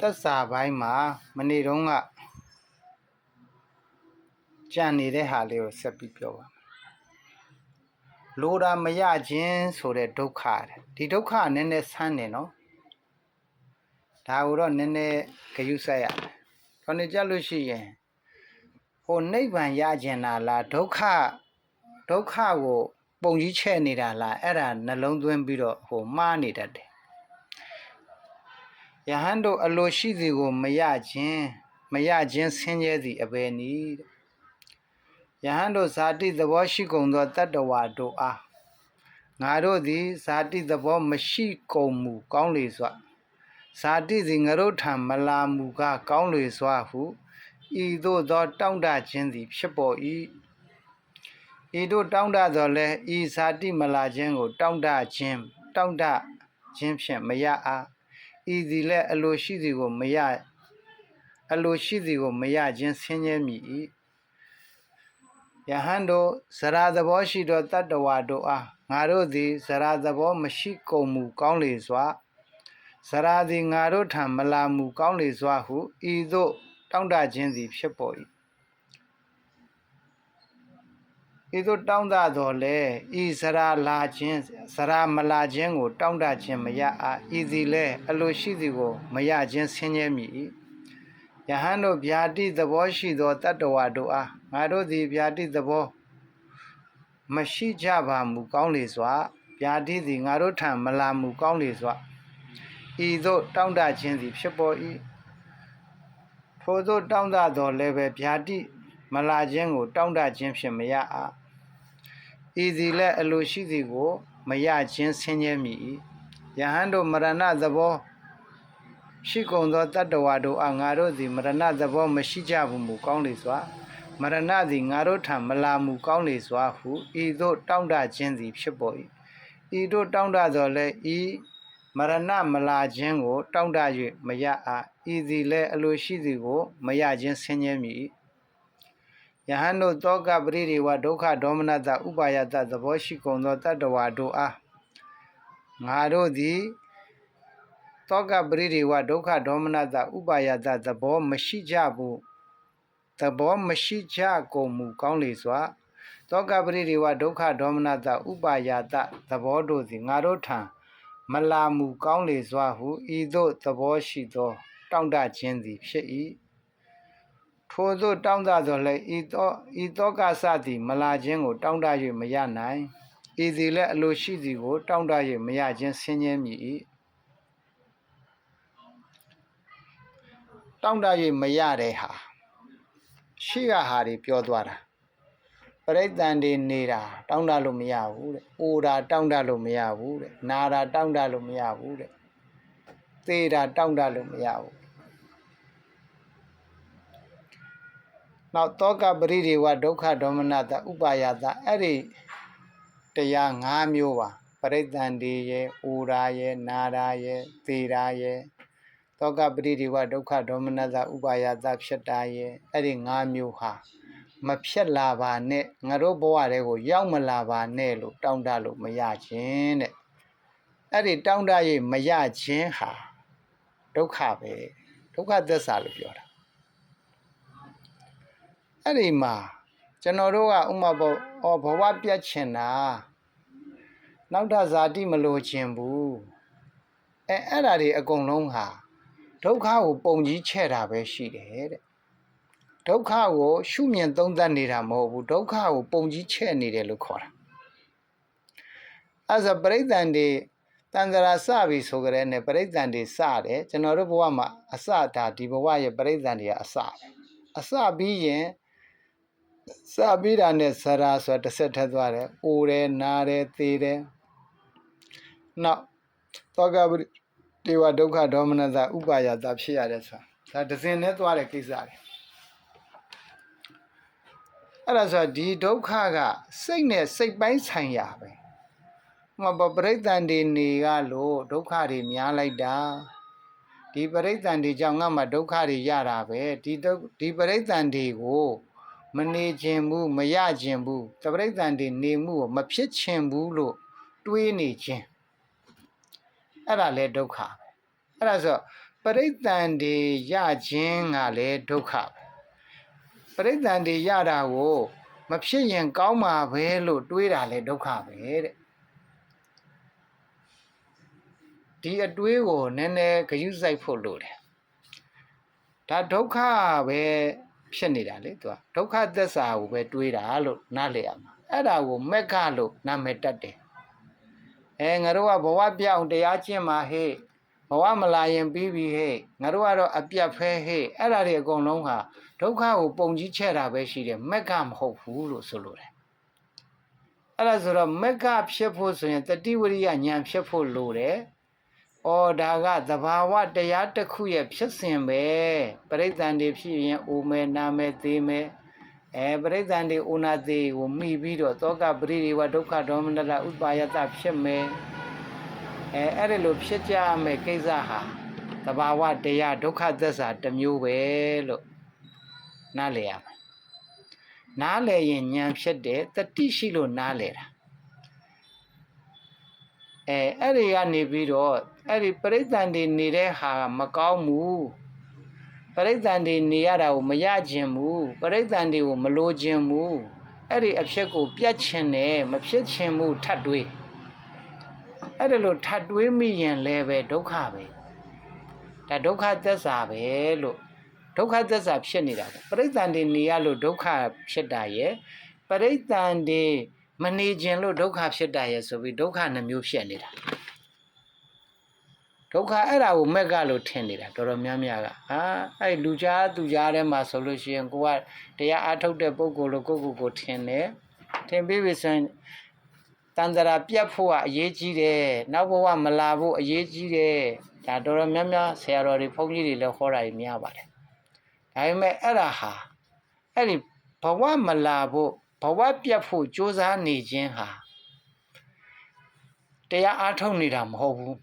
သက်စာပိုင်းမှာမနေ့တုန်းကကြံနေတဲ့ဟာလေးကိုဆက်ပြီးပြောပါမယ်လိုတာမရခြင်းဆိုတဲ့ဒုက္ခတဲ့ဒီဒုက္ခနည်းနည်းဆန်းနေနော်ဒါကိုတော့နည်းနည်းဂရုစိုက်ရမယ်ခေါင်းကြလို့ရှိရင်ဟိုနိဗ္ဗာန်ရခြင်းလားလားဒုက္ခဒုက္ခကို ပုံကြီးချဲ့နေတာလားအဲ့ဒါနှလုံးသွင်းပြီးတော့ဟိုမှားနေတတ်တယ် ယဟန်တို့အလိုရှိစီကိုမရခြင်းမရခြင်းဆင်းရဲသည်အဘယ်နည်းတဲ့ယဟန်တို့ဇာတိသဘောရှိကုန်သောတတ္တဝါတို့အားငါတို့သည်ဇာတိသဘောမရှိကုန်မူကောင်းလေစွာဇာတိစီငါတို့ထံမလာမူကားကောင်းလေစွာဟုဤသို့သော တောင့်တခြင်းသည် ဖြစ်ပေါ်၏ဤတို့တောင့်တသောလဲဤဇာတိမလာခြင်းကို တောင့်တခြင်းတောင့်တခြင်းဖြင့်မရအား ဤသည်လဲအလိုရှိစီကိုမရအလိုရှိစီကိုမရခြင်းဆင်းရဲမည်၏ယဟန်တို့ဇရာသဘောရှိသောတတ္တဝါတို့အားငါတို့သည်ဇရာသဘောမရှိကုန်မူကောင်းလေစွာဇရာသည်ငါတို့ထံမလာမူကောင်းလေစွာဟုဤသို့တောင့်တခြင်းသည်ဖြစ်ပေါ်၏ ဤသို့တောင့်တတော်လဲဤဇရာလာခြင်းဇရာမလာခြင်းကို တောင့်တခြင်းမရအားဤသည်လဲအလိုရှိသည်ကို မရခြင်းဆင်းရဲမည်၏ယဟန်တို့ဗျာတိသဘောရှိသောတတ္တဝါတို့အားငါတို့သည်ဗျာတိသဘောမရှိကြပါမူကောင်းလေစွာဗျာတိသည်ငါတို့ထံမလာမူကောင်းလေစွာဤသို့တောင့်တခြင်းသည်ဖြစ်ပေါ်၏ထိုသို့တောင့်တတော်လည်းပဲဗျာတိ မလာခြင်းကို တောင့်တခြင်းဖြင့်မရအားဤသည်လည်းအလိုရှိသည်ကို မရခြင်းဆင်းရဲမည်ယဟန်တို့မရဏသဘောရှိကုန်သောတတ္တဝါတို့အားငါတို့သည်မရဏသဘောမရှိကြဘူးမူကောင်းလေစွာမရဏသည်ငါတို့ထံမလာမူကောင်းလေစွာဟုဤသို့တောင့်တခြင်းသည်ဖြစ်ပေါ်၏ဤသို့တောင့်တသောလည်းဤမရဏမလာခြင်းကို တောင့်တ၍မရအားဤသည်လည်းအလိုရှိသည်ကို မရခြင်းဆင်းရဲမည် ယဟန်တို့တောကပရိဒီဝဒုက္ခဒေါမနတဥပါယတသဘောရှိကုန်သောတတ္တဝါတို့အားငါတို့သည်တောကပရိဒီဝဒုက္ခဒေါမနတဥပါယတသဘောမရှိကြဘူးသဘောမရှိကြကုန်မူကောင်းလေစွာတောကပရိဒီဝဒုက္ခဒေါမနတဥပါယတသဘောတို့သည်ငါတို့ထံမလာမူကောင်းလေစွာဟုဤသို့သဘောရှိသော တောင့်တခြင်းသည်ဖြစ်၏ ထိုသို့တောင့်တသောလည်းဤသောဤသောကစသည်မလာခြင်းကို တောင့်တ၍မရနိုင်ဤသည်လည်းအလိုရှိသည်ကို တောင့်တ၍မရခြင်းဆင်းရဲမည်၏တောင့်တ၍မရတဲ့ဟာရှိရဟာတွေပြောသွားတာပရိသန်တွေနေတာတောင့်တလို့မရဘူးတဲ့။အိုတာတောင့်တလို့မရဘူးတဲ့။နာတာတောင့်တလို့မရဘူးတဲ့။သေတာတောင့်တလို့မရဘူး။ နောက်တောကပရိဒီဝဒုက္ခဒေါမနတဥပါယတအဲ့ဒီတရား၅မျိုးပါပရိသန်တွေရဲ့အိုရာရဲ့နာရာရဲ့သေရာရဲ့တောကပရိဒီဝဒုက္ခဒေါမနတဥပါယတဖြစ်တာရဲ့အဲ့ဒီ၅မျိုးဟာမဖြစ်လာပါနဲ့ငါတို့ဘဝတွေကိုရောက်မလာပါနဲ့လို့တောင်းတလို့မရခြင်းတဲ့အဲ့ဒီတောင်းတရေးမရခြင်းဟာဒုက္ခပဲဒုက္ခသစ္စာလို့ပြောတာ အဲ့ဒီမှာကျွန်တော်တို့ကဥမာဘောဩဘဝပြတ်ချင်တာနောက်ထပ်ဇာတိမလိုချင်ဘူးအဲအဲ့ဒါတွေအကုန်လုံးဟာဒုက္ခကိုပုံကြီးချဲ့တာပဲရှိတယ်တဲ့ဒုက္ခကိုရှုမြင်သုံးသပ်နေတာမဟုတ်ဘူးဒုက္ခကိုပုံကြီးချဲ့နေတယ်လို့ခေါ်တာအဲဆိုပရိသန်တွေတန်ត្រာစပြီဆိုကြတဲ့နဲ့ပရိသန်တွေစတယ်ကျွန်တော်တို့ဘဝမှာအစဒါဒီဘဝရဲ့ပရိသန်တွေကအစပဲအစပြီးရင် စပြီးတာနဲ့ဇရာဆိုတာတစ်ဆက်ထက်သွားတယ်အိုတယ်နားတယ်သေတယ်နောက်သောကပရိတေဝဒုက္ခဒေါမနတဥပါယတာဖြစ်ရတယ်ဆိုတာဒါဒဇင်နဲ့သွားတဲ့ကိစ္စတွေအဲ့ဒါဆိုဒီဒုက္ခကစိတ်နဲ့စိတ်ပိုင်းဆိုင်ရာပဲဟိုမှာပရိသန်တွေနေကလို့ဒုက္ခတွေများလိုက်တာဒီပရိသန်တွေကြောင့်ငါမှဒုက္ခတွေရတာပဲဒီဒီပရိသန်တွေကို မနေခြင်းဘူးမရခြင်းဘူးတပရိသန်တွေနေမှုကိုမဖြစ်ခြင်းဘူးလို့တွေးနေခြင်းအဲ့ဒါလဲဒုက္ခပဲအဲ့ဒါဆိုပပရိသန်တွေရခြင်းကလည်းဒုက္ခပဲပရိသန်တွေရတာကိုမဖြစ်ရင်ကောင်းမှာပဲလို့တွေးတာလည်းဒုက္ခပဲတဲ့ဒီအတွေးကိုနည်းနည်းဂရုစိုက်ဖို့လိုတယ်ဒါဒုက္ခပဲ ဖြစ်နေတာလေသူကဒုက္ခသစ္စာကိုပဲတွေးတာလို့နားလည်ရမှာအဲ့ဒါကိုမက်ကလို့နာမည်တက်တယ်အဲငါတို့ကဘဝပြောင်းတရားကျင့်မှာဟဲ့ဘဝမလာရင်ပြီးပြီဟဲ့ငါတို့ကတော့အပြတ်ဖဲဟဲ့အဲ့ဒါတွေအကုန်လုံးဟာဒုက္ခကိုပုံကြီးချဲ့တာပဲရှိတယ်မက်ကမဟုတ်ဘူးလို့ဆိုလိုတယ်အဲ့ဒါဆိုတော့မက်ကဖြစ်ဖို့ဆိုရင်တတိဝရိယဉာဏ်ဖြစ်ဖို့လိုတယ် ဩဒါကသဘာဝတရားတစ်ခုရဲ့ဖြစ်စဉ်ပဲပရိသန်တွေဖြစ်ရင်အိုမယ်နာမယ်သေးမယ်အဲပရိသန်တွေအိုနာသေးကိုမိပြီးတော့တောကပရိဒီဝဒုက္ခဒေါမနတဥပါယတဖြစ်မယ်အဲအဲ့ဒီလိုဖြစ်ကြမယ်ကိစ္စဟာသဘာဝတရားဒုက္ခသစ္စာတစ်မျိုးပဲလို့နားလည်ရမယ်နားလည်ရင်ဉာဏ်ဖြစ်တယ်တတိရှိလို့နားလည်တာ အဲအဲ့ဒီကနေပြီးတော့အဲ့ဒီပရိသန်တွေနေတဲ့ဟာမကောင်းဘူးပရိသန်တွေနေရတာကိုမရခြင်းဘူးပရိသန်တွေကိုမလိုခြင်းဘူးအဲ့ဒီအဖြစ်ကိုပြတ်ခြင်းနဲ့မဖြစ်ခြင်းမှုထပ်တွေးအဲ့ဒါလို့ထပ်တွေးမိရင်လည်းပဲဒုက္ခပဲဒါဒုက္ခသစ္စာပဲလို့ဒုက္ခသစ္စာဖြစ်နေတာပဲပရိသန်တွေနေရလို့ဒုက္ခဖြစ်တာရဲ့ပရိသန်တွေ မနေခြင်းလို့ဒုက္ခဖြစ်တာရဲ့ဆိုပြီးဒုက္ခနှမျိုးဖြစ်နေတာဒုက္ခအဲ့ဒါကိုမက်ကလို့ထင်နေတာတော်တော်များများကဟာအဲ့လူကြားသူကြားထဲမှာဆိုလို့ရှိရင်ကိုကတရားအားထုတ်တဲ့ပုံကိုယ်လို့ကိုယ့်ကိုယ်ကိုထင်တယ်ထင်ပြီးပြီဆိုရင်တန်တရာပြတ်ဖို့ကအရေးကြီးတယ်နောက်ဘဝမလာဖို့အရေးကြီးတယ်ဒါတော်တော်များများဆရာတော်တွေဘုန်းကြီးတွေလည်းဟောတာကြီးများပါတယ်ဒါပေမဲ့အဲ့ဒါဟာအဲ့ဒီဘဝမလာဖို့ ဘဝပြတ်ဖို့ကြိုးစားနေခြင်းဟာတရားအားထုတ်နေတာမဟုတ်ဘူး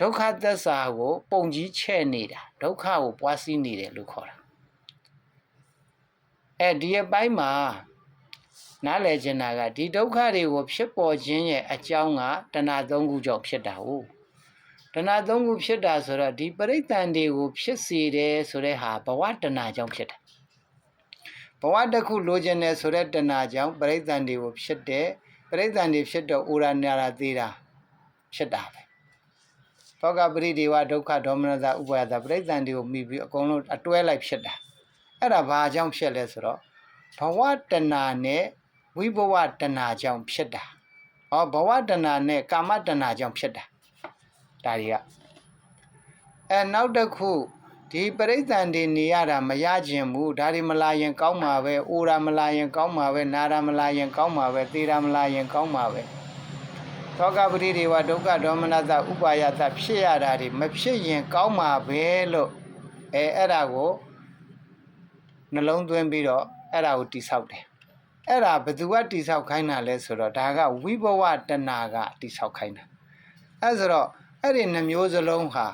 ဒုက္ခသစ္စာကို ပုံကြီးချဲ့နေတာဒုက္ခကိုပွားစီးနေတယ်လို့ခေါ်တာအဲဒီအပိုင်းမှာနားလည်ချင်တာကဒီဒုက္ခတွေကိုဖြစ်ပေါ်ခြင်းရဲ့အကြောင်းကတဏှာသုံးခုကြောင့်ဖြစ်တာ ਉਹ တဏှာသုံးခုဖြစ်တာဆိုတော့ဒီပရိသန်တွေကိုဖြစ်စေတယ်ဆိုတဲ့ဟာဘဝတဏှာကြောင့်ဖြစ်တာ ဘဝတစ်ခုလိုချင်တယ်ဆိုတဲ့တဏှာကြောင့်ပရိသန်တွေကိုဖြစ်တယ်ပရိသန်တွေဖြစ်တော့ဩရနာရာသေးတာဖြစ်တာပဲသောကပရိဒေဝဒုက္ခဒေါမနတာဥပါယတာပရိသန်တွေကိုမိပြီးအကုန်လုံးအတွဲလိုက်ဖြစ်တာအဲ့ဒါဘာကြောင့်ဖြစ်လဲဆိုတော့ဘဝတဏှာနဲ့ဝိဘဝတဏှာကြောင့်ဖြစ်တာဟောဘဝတဏှာနဲ့ကာမတဏှာကြောင့်ဖြစ်တာဒါတွေကအဲနောက်တစ်ခု ဒီပရိသန်တွေနေရတာမရခြင်းဘူးဒါတွေမလာရင်ကောင်းမှာပဲအိုရာမလာရင်ကောင်းမှာပဲနာရာမလာရင်ကောင်းမှာပဲသေရာမလာရင်ကောင်းမှာပဲသောကပရိဒေဝဒုက္ခဒေါမနတဥပါယတဖြစ်ရတာတွေမဖြစ်ရင်ကောင်းမှာပဲလို့အဲအဲ့ဒါကိုနှလုံးသွင်းပြီးတော့အဲ့ဒါကိုတိဆောက်တယ်အဲ့ဒါဘယ်သူကတိဆောက်ခိုင်းတာလဲဆိုတော့ဒါကဝိဘဝတဏကတိဆောက်ခိုင်းတာအဲ့ဆိုတော့အဲ့ဒီနှမျိုးစလုံးဟာ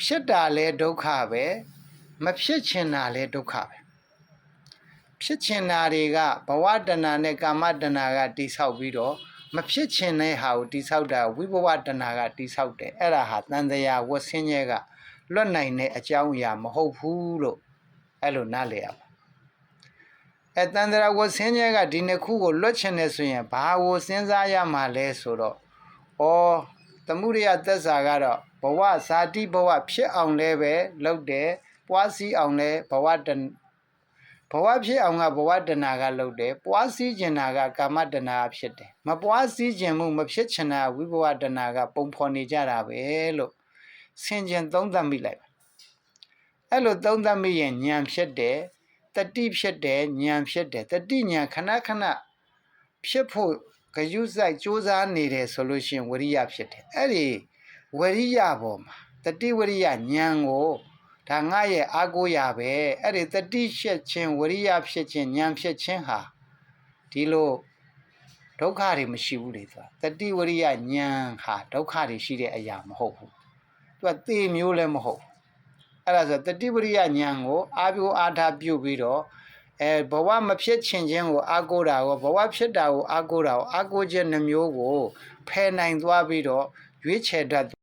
ဖြစ်တာလဲဒုက္ခပဲမဖြစ်ချင်တာလဲဒုက္ခပဲဖြစ်ချင်တာတွေကဘဝတဏနဲ့ကာမတဏကတိဆောက်ပြီးတော့မဖြစ်ချင်တဲ့ဟာကိုတိဆောက်တာဝိဘဝတဏကတိဆောက်တယ်အဲ့ဒါဟာတန်တရားဝတ်ဆင်းရဲကလွတ်နိုင်တဲ့အကြောင်းအရာမဟုတ်ဘူးလို့အဲ့လိုနားလည်ရပါအဲတန်တရာဝတ်ဆင်းရဲကဒီနှစ်ခုကိုလွတ်ချင်တယ်ဆိုရင်ဘာကိုစဉ်းစားရမှာလဲဆိုတော့ဩသမှုရိယသက်စာကတော့ ဘဝဇာတိဘဝဖြစ်အောင်လဲပဲလုပ်တယ်ပွားစည်းအောင်လဲဘဝတဘဝဖြစ်အောင်ကဘဝတဏကလုပ်တယ်ပွားစည်းကျင်တာကကာမတဏဖြစ်တယ်မပွားစည်းကျင်မှုမဖြစ်ချင်တာဝိဘဝတဏကပုံဖော်နေကြတာပဲလို့ဆင်ခြင်သုံးသပ်မိလိုက်အဲ့လိုသုံးသပ်မိရင်ဉာဏ်ဖြစ်တယ်တတိဖြစ်တယ်ဉာဏ်ဖြစ်တယ်တတိဉာဏ်ခဏခဏဖြစ်ဖို့ဂယုစိုက်စူးစမ်းနေတယ်ဆိုလို့ရှိရင်ဝရိယဖြစ်တယ်အဲ့ဒီ ဝရိယပေါ်မှာတတိဝရိယဉာဏ်ကိုဒါငါရဲ့အာကိုရပဲအဲ့ဒီတတိဖြစ်ခြင်းဝရိယဖြစ်ခြင်းဉာဏ်ဖြစ်ခြင်းဟာဒီလိုဒုက္ခတွေမရှိဘူးလေဆိုတာတတိဝရိယဉာဏ်ဟာဒုက္ခတွေရှိတဲ့အရာမဟုတ်ဘူးသူကသေမျိုးလည်းမဟုတ်အဲ့ဒါဆိုတတိဝရိယဉာဏ်ကိုအာပြုအာထာပြုပြီးတော့အဲဘဝမဖြစ်ချင်ခြင်းကိုအာကိုတာကိုဘဝဖြစ်တာကိုအာကိုတာကိုအာကိုခြင်းနှမျိုးကိုဖယ်နိုင်သွားပြီးတော့ရွေးချယ်တတ်